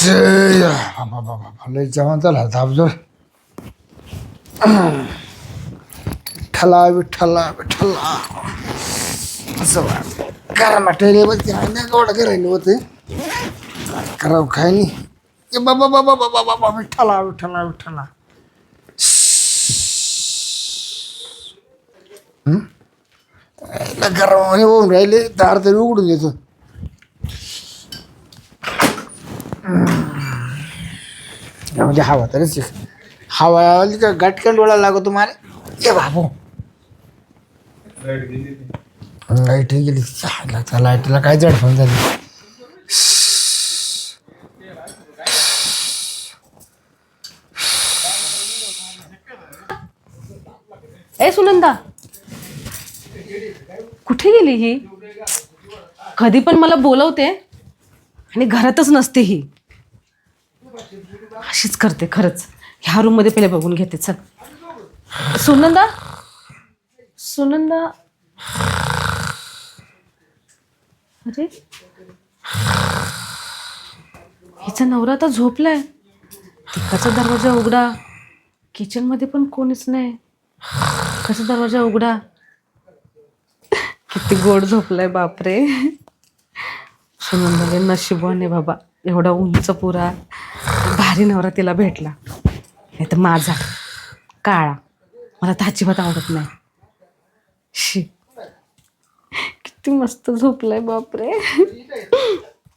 शे, बाबा, बाबा, बाबा, लय जेवण झाला धाबजोड विठ्ठला विठ्ठला विठ्ठला असं गरमाटेले गोड करायला होते करावं काय नाही बाबा बाबा बाबा बाबा विठ्ठला विठ्ठला विठ्ठला हं? याला गरम आणि होऊन राहिले दार तरी उघडून देतो या म्हणजे हवा तरीच हवा आली का गटकन डोळा लागतो ए बाबू. लाइट गेली. त्या लाईटला काय जडफण झाली. ए सुनंदा. कुठे गेली ही? कधी पण मला बोलवते आणि घरातच नसते ही. अशीच करते खरंच. ह्या रूममध्ये पहिले बघून घेते चल. सुनंदा? सुनंदा? अरे. हिचा नवरा आता झोपलाय. तिकडचा दरवाजा उघडा. किचनमध्ये पण कोणीच नाही. कसा दरवाजा उघडा. किती गोड झोपलाय बापरे. सुनंदाले नशिबवान बाबा. एवढा उंच पुरा. भारी नवरा तिला भेटला. नाही तर माझा. काळा. मला तर अजिबात आवडत नाही. शी. किती मस्त झोपलाय बापरे.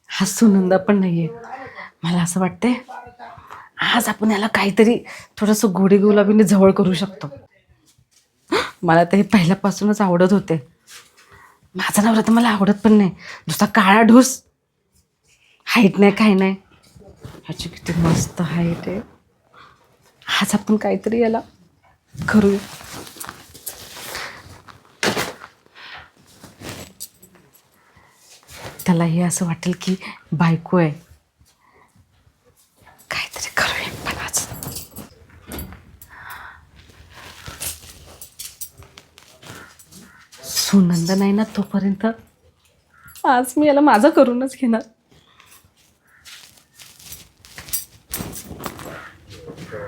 हा सुनंदा पण नाहीये. मला असं वाटतंय आज आपण याला काहीतरी थोडंसं गोडी गुलाबीने जवळ करू शकतो. मला तर हे पहिल्यापासूनच आवडत होते. माझा नवरा तर मला आवडत पण नाही. नुसता काळा ढोस. हाईट नाही काही नाही. ह्याची किती मस्त आहे ते. आज आपण काहीतरी याला करूया. त्याला हे असं वाटेल की बायको आहे. काहीतरी करूया पण आज. सुनंद नाही ना तोपर्यंत आज मी याला माझं करूनच घेणार. इकडचा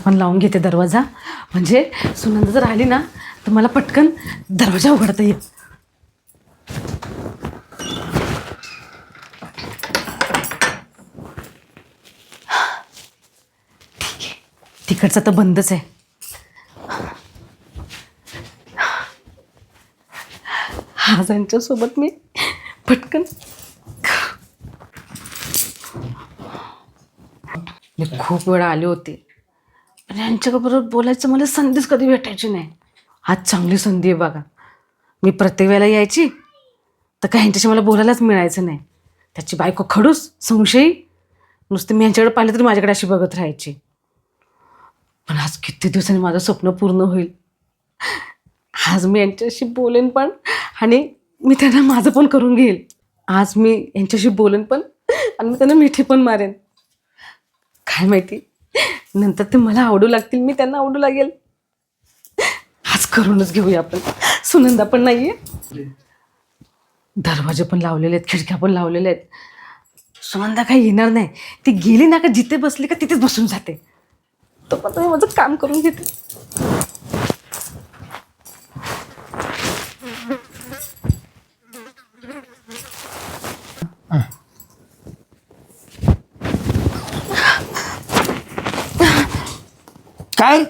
पण लावून घेते दरवाजा. म्हणजे सुनंद जर आली ना तर मला पटकन दरवाजा उघडता येईल. तिकडचा तर बंदच आहे. आज यांच्यासोबत मी पटकन मी खूप वेळा आले होते. पण यांच्याबरोबर बोलायचं मला संधीच कधी भेटायची नाही. आज चांगली संधी आहे बघा. मी प्रत्येक वेळेला यायची तर काही यांच्याशी मला बोलायलाच मिळायचं नाही. त्याची बायको खडूस संशयी. नुसते मी यांच्याकडे पाहिलं तरी माझ्याकडे अशी बघत राहायची. पण आज किती दिवसांनी माझं स्वप्न पूर्ण होईल? आज मी यांच्याशी बोलेन पण आणि मी त्यांना माझं पण करून घेईल. आज मी यांच्याशी बोलेन पण आणि मी त्यांना मिठी पण मारेन. काय माहिती? नंतर ते मला आवडू लागतील मी त्यांना आवडू लागेल. आज करूनच घेऊया आपण. सुनंदा पण नाहीये. दरवाजे पण लावलेले आहेत खिडक्या पण लावलेल्या आहेत. सुनंदा काही येणार नाही. ती गेली ना का जिथे बसली का तिथेच बसून जाते. तो पण मी माझं काम करून घेते. काय?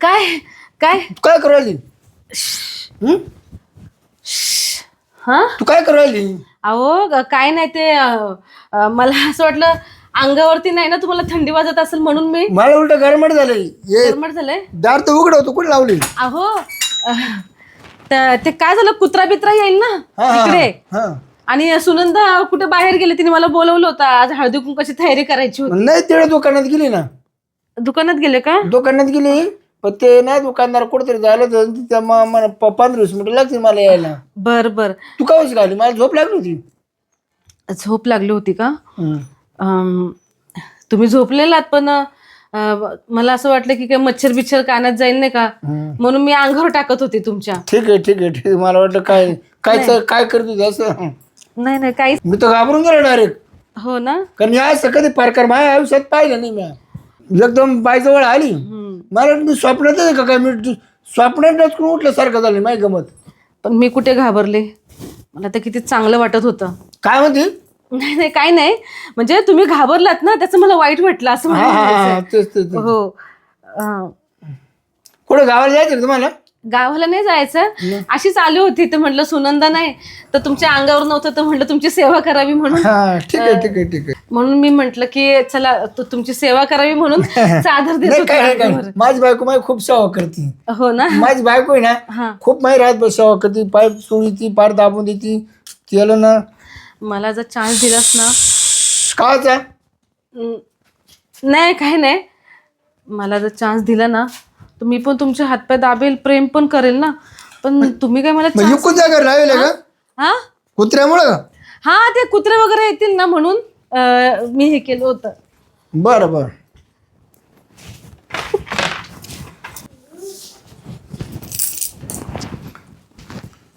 काय? काय? काय करू राहिली? हं? हा? तू काय करू राहिली? अहो ग- काय नाही ते अं, अं, मला असं वाटलं अंगावरती नाही ना तुम्हाला थंडी वाजत असेल म्हणून मी मला उलट गरमट झालं ये गरमट झालंय? दार तर उघड होतो कुठे लावली? अहो त- ते काय झालं कुत्रा बित्रा येईल ना हा, हा, तिकडे? हा. आणि सुनंदा कुठे बाहेर गेले तिने मला बोलवलं होतं आज हळदी कुंकाची तयारी करायची होती. नाही तिकडे दुकानात गेली ना. दुकानात गेले का? दुकानात गेली पण ते नाही दुकानदार कुठेतरी झालं तर त्या म- मला प- पंधरा वीस मिनिटं लागतील मला यायला. बर बर. तू का उशी घाली मला झोप लागली होती. झोप लागली होती का. तुम्ही झोपलेलात पण मला असं वाटलं की काय मच्छर बिच्छर कानात जाईल नाही का. म्हणून मी अंगावर टाकत होते तुमच्या. ठीक आहे ठीक आहे ठीक आहे. मला वाटलं काय काय काय करतो असं? नाही नाही काहीच मी तर घाबरून गेलो डायरेक्ट हो ना? कारण असं कधी प्रकार माझ्या आयुष्यात पाहिलं नाही मी. एकदम बायजवळ आली. मला मी स्वप्नात आहे का काय? मी दु- स्वप्नात डचकून उठल्यासारखं झालं नाही गमत. पण मी कुठे घाबरले? मला तर किती चांगलं वाटत होतं. काय म्हणते? नाही नाही काही नाही. म्हणजे तुम्ही घाबरलात ना त्याचं मला वाईट वाटलं असं हा मला हा हा म्हणायचंय. तेच तेच तेच. हो. अं, कुठं गावाला जायचं तुम्हाला? गावाला नाही जायचं. अशीच आली होती तर म्हटलं सुनंदा नाही तर तुमच्या अंगावर नव्हतं तर म्हटलं तुमची सेवा करावी म्हणून. हा ठीक आहे ठीक आहे ठीक आहे. म्हणून मी म्हंटल की चला तु- तुमची सेवा करावी म्हणून चादर देत नाही होते काय काय अंगावर. माझी बायको माझी खूप सेवा करते. हो ना? माझी बायको आहे ना खूप माही राहत बस सेवा करते. पाय चोळी ती पार दाबून देती. केलं ना मला जर चान्स दिलास ना. काचा न- नाही काही नाही. मला जर चान्स दिला ना तर मी पण तुमचे हातपाय दाबेल प्रेम पण करेल ना. पण तुम्ही काय मला मग chance- इकून जागा राहिले का? हा? कुत्र्यामुळं? हा ते कुत्रे वगैरे येतील ना म्हणून अं, मी हे केलं होतं. बरं बरं.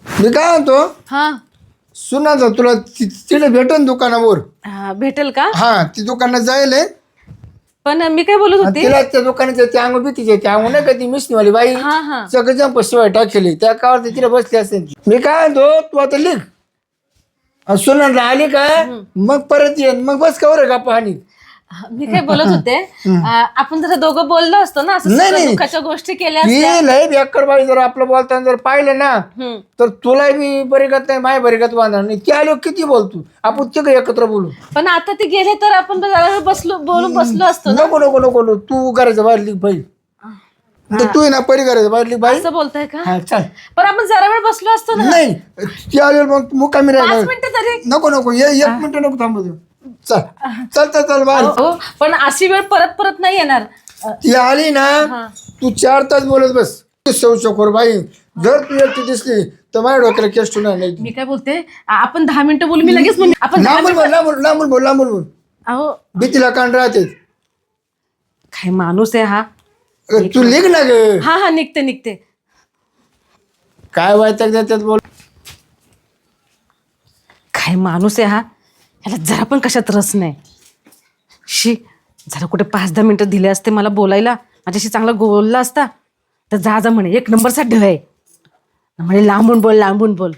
मी काय म्हणतो? हा. सुना जा तुला ति- तिथे भेटन दुकानावर. हा, भेटेल का? हा ती दुकानात जाईल आहे. पण मी काय बोलत आणि होते? तिला त्या दुकानाच्या त्या अंग भीतीचे त्या अंग नाही का ती मिशनीवाली बाई? हा हा. सगळं पशिवाय टाकेली त्या कावर तिला बसली असेल. मी काय म्हणतो तू आता लिख सुनाला आली का? मग परत ये मग बस कवर का पाणी मी काय बोलत होते अं, आपण जरा दोघं बोललो असतो ना असं नाही, सुख नाही. दुःखाच्या गोष्टी केल्या ती लय बेकार बाई जर आपलं बोलताना जर पाहिलं ना हम्म. तर तुला बी बरेगत नाही माय बरेगत वाहणार नाही. ती आलो किती बोलतो? आपण तिकडे एकत्र बोलू. पण आता ते गेले तर आपण जरा वेळ बसलो बोलून बसलो असतो ना. नको नको नको नको. तू करायचं बाहेर बाई. तर तू आहे ना परी करायचं बाहेर बाई. असं बोलताय का? हा चल. पण आपण जरा वेळ बसलो असतो ना. नाही ती आली मग मुकामी पाच राहिला मिनिटं तरी. नको नको ये एक मिनिट नको थांबू दे. चल. चल चल चल हो पण अशी वेळ परत परत नाही येणार. अं, ती आली ना हा. तू चार तास बोलत बस. सौ शकोर बाई. जर तू एकटी दिसली तर माझ्या डोक्याला केस ठेवणार नाही. मी काय बोलते? आ- आपण दहा मिनिटं बोलू मी लगेच आपण दहा लांबून बोल लांबून लांबून बोल लांबून बोल. अहो. भीतीला कान राहते. काय माणूस आहे हा? तू लिख ना ग. हा हा निघते निघते. काय व्हायचं त्याच्यात बोल. काय माणूस आहे हा? ह्याला जरा पण कशात रस नाही. शी जरा कुठे पाच दहा मिनिटं दिले असते मला बोलायला. माझ्याशी चांगला बोलला असता. तर जा जा म्हणे एक नंबरचा ढ आहे म्हणे लांबून बोल लांबून बोल.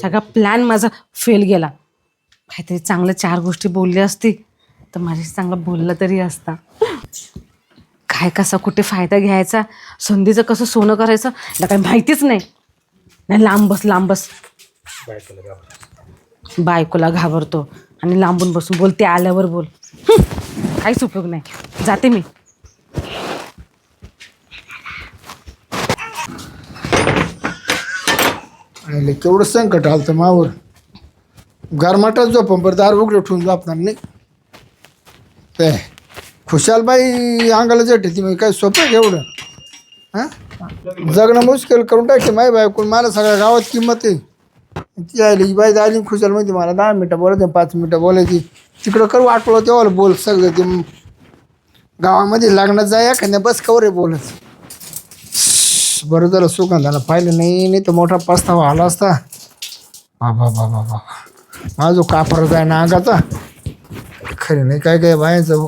सगळा प्लॅन माझा फेल गेला. काहीतरी चांगलं चार गोष्टी बोलली असती तर माझ्याशी चांगलं बोललं तरी असता. काय कसा कुठे फायदा घ्यायचा? संधीचं कसं सोनं करायचं? याला काही माहितीच नाही. नाही लांब बस लांब बस. बायकोला घाबरतो आणि लांबून बसून बोलते आल्यावर बोल. हं, काहीच उपयोग नाही. जाते मी. आणि केवढं संकट आलं तर मावर. गरमाटात झोपून बरं दार उघडे ठेवून झोपणार नाही. ते खुशाल बाई अंगाला जटे ती काय सोपं आहे का एवढं? हां? जगणं मुश्किल करून टाकते माय बायकून मला सगळ्या गावात किंमत आहे. ती आली बाई आली खुशाल माहिती मला दहा मिनटं बोलायचं पाच मिनटं बोलायची. तिकडं करू वाटलं तेव्हा बोल सगळं ते. गावामध्ये लग्नात जाय एखाद्या बस कवर आहे बोलत. बरं झालं सुगंधाला पाहिलं नाही नाही तर मोठा पस्तावा आला असता. बाबा बाबा बाबा. माझं कापर जाय ना अंगाचा खरं नाही काय काय बायाचं.